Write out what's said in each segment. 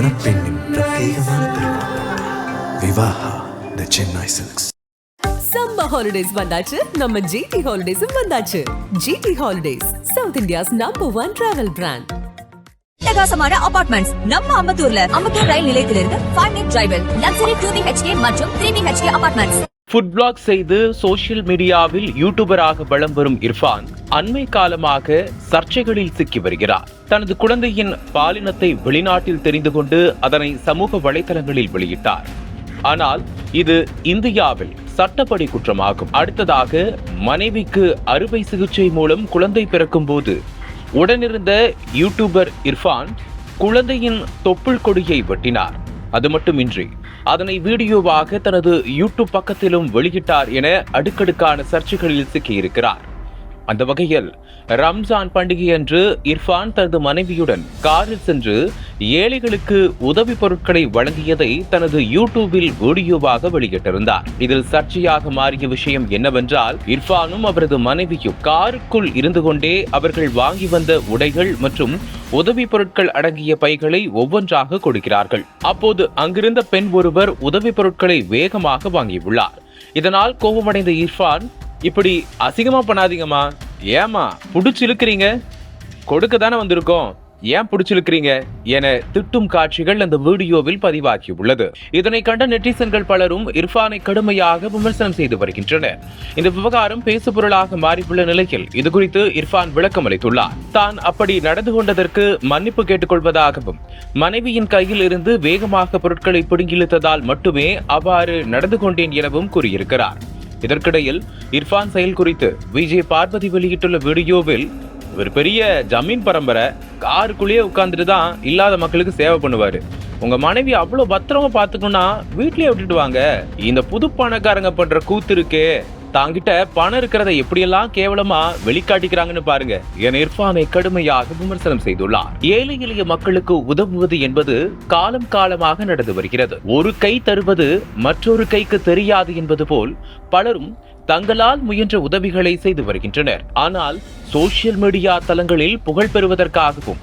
மணப்பெண்ணின் பிரத்யேகமான Vivaha the Chennai Silks summer holidays வந்தாச்சு நம்ம ஜிடி ஹாலிடேஸும் வந்தாச்சு GT holidays south India's number one travel brand பிரகாசமான அபார்ட்மெண்ட்ஸ் நம்ம அம்பத்தூர்ல அம்பத்தூர் ரயில் நிலையத்திலிருந்து ஃபைவ் மினிட் டிரைவில் லக்ஸரி டூ பிஹெச்கே மற்றும் three BHK apartments food blog செய்து சோஷியல் மீடியாவில் யூடியூபராக வலம் வரும் இர்ஃபான் அண்மை காலமாக சர்ச்சைகளில் சிக்கி வருகிறார். தனது குழந்தையின் பாலினத்தை வெளிநாட்டில் தெரிந்து கொண்டு அதனை சமூக வலைதளங்களில் வெளியிட்டார். ஆனால் இது இந்தியாவில் சட்டப்படி குற்றமாகும். அடுத்ததாக மனைவிக்கு அறுவை சிகிச்சை மூலம் குழந்தை பிறக்கும் போது உடனிருந்த யூடியூபர் இர்ஃபான் குழந்தையின் தொப்புள் கொடியை வெட்டினார். அது மட்டுமின்றி அதனை வீடியோவாக தனது யூடியூப் பக்கத்திலும் வெளியிட்டார் என அடுக்கடுக்கான சர்ச்சைகளில் சிக்கியிருக்கிறார். அந்த வகையில் ரம்ஜான் பண்டிகை அன்று இர்ஃபான் தனது மனைவியுடன் காரில் சென்று ஏழைகளுக்கு உதவி பொருட்களை வழங்கியதை தனது யூடியூபில் வீடியோவாக வெளியிட்டிருந்தார். இதில் சர்ச்சையாக மாறிய விஷயம் என்னவென்றால் இர்ஃபானும் அவரது மனைவியும் காருக்குள் இருந்து கொண்டே அவர்கள் வாங்கி வந்த உடைகள் மற்றும் உதவி பொருட்கள் அடங்கிய பைகளை ஒவ்வொன்றாக கொடுக்கிறார்கள். அப்போது அங்கிருந்த பெண் ஒருவர் உதவி பொருட்களை வேகமாக வாங்கியுள்ளார். இதனால் கோபமடைந்த இர்ஃபான் இப்படி அசிங்கமாக பண்ணாதீங்கம்மா. ஏமா புடிச்சு இழுக்கிறீங்க கொடுக்க தானே வந்திருக்கோம். ஏன் பிடிச்சிருக்கிறீங்க என திட்டும் காட்சிகள் அந்த வீடியோவில் பதிவாகியுள்ளது. இதனை கண்ட நெட்டிசன்கள் பலரும் இர்ஃபானை கடுமையாக விமர்சனம் செய்து வருகின்றனர். இந்த விவகாரம் பேசுபொருளாக மாறியுள்ள நிலையில் இது குறித்து இர்ஃபான் விளக்கம் அளித்துள்ளார். தான் அப்படி நடந்து கொண்டதற்கு மன்னிப்பு கேட்டுக்கொள்வதாகவும் மனைவியின் கையில் இருந்து வேகமாக பொருட்களை பிடுங்கிழுத்ததால் மட்டுமே அவ்வாறு நடந்து கொண்டேன் எனவும் கூறியிருக்கிறார். இதற்கிடையில் இர்ஃபான் செயல் குறித்து விஜய் பார்வதி வெளியிட்டுள்ள வீடியோவில் இவர் பெரிய ஜமீன் பரம்பரை காருக்குள்ளேயே உட்காந்துட்டு தான் இல்லாத மக்களுக்கு சேவை பண்ணுவார். உங்கள் மனைவி அவ்வளோ பத்திரமா பார்த்துக்கணும்னா வீட்லேயே விட்டுட்டு வாங்க. இந்த புது பணக்காரங்க பண்ணுற கூத்து இருக்கே. தாங்கிட்ட பணம் இருக்கிறத எப்படியெல்லாம் கேவலமா வெளிக்காட்டிக்கிறாங்கன்னு பாருங்க. என இர்ஃபானை கடுமையாக விமர்சனம் செய்துள்ளார். ஏழை எளிய மக்களுக்கு உதவுவது என்பது காலம் காலமாக நடந்து வருகிறது. ஒரு கை தருவது மற்றொரு கைக்கு தெரியாது என்பது போல் பலரும் தங்களால் முயன்ற உதவிகளை செய்து வருகின்றனர். ஆனால் சோசியல் மீடியா தளங்களில் புகழ் பெறுவதற்காகவும்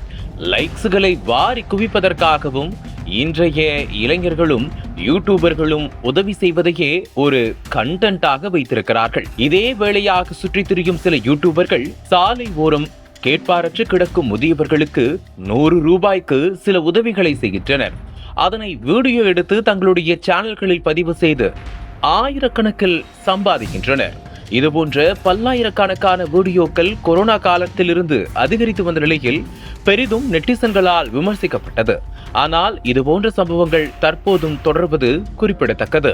லைக்ஸ்களை வாரி குவிப்பதற்காகவும் இன்றைய இளைஞர்களும் யூடியூபர்களும் உதவி செய்வதையே ஒரு கண்டென்ட்டாக வைத்திருக்கிறார்கள். இதே வேளையாக சுற்றித் திரியும் சில யூடியூபர்கள் சாலை ஓரம் கேட்பாரற்று கிடக்கும் முதியவர்களுக்கு நூறு ரூபாய்க்கு சில உதவிகளை செய்கின்றனர். அதனை வீடியோ எடுத்து தங்களுடைய சேனல்களில் பதிவு செய்து ஆயிரக்கணக்கில் சம்பாதிக்கின்றனர். இதுபோன்ற பல்லாயிரக்கணக்கான வீடியோக்கள் கொரோனா காலத்திலிருந்து அதிகரித்து வந்த நிலையில் பெரிதும் நெட்டிசன்களால் விமர்சிக்கப்பட்டது. ஆனால் இதுபோன்ற சம்பவங்கள் தற்போதும் தொடர்வது குறிப்பிடத்தக்கது.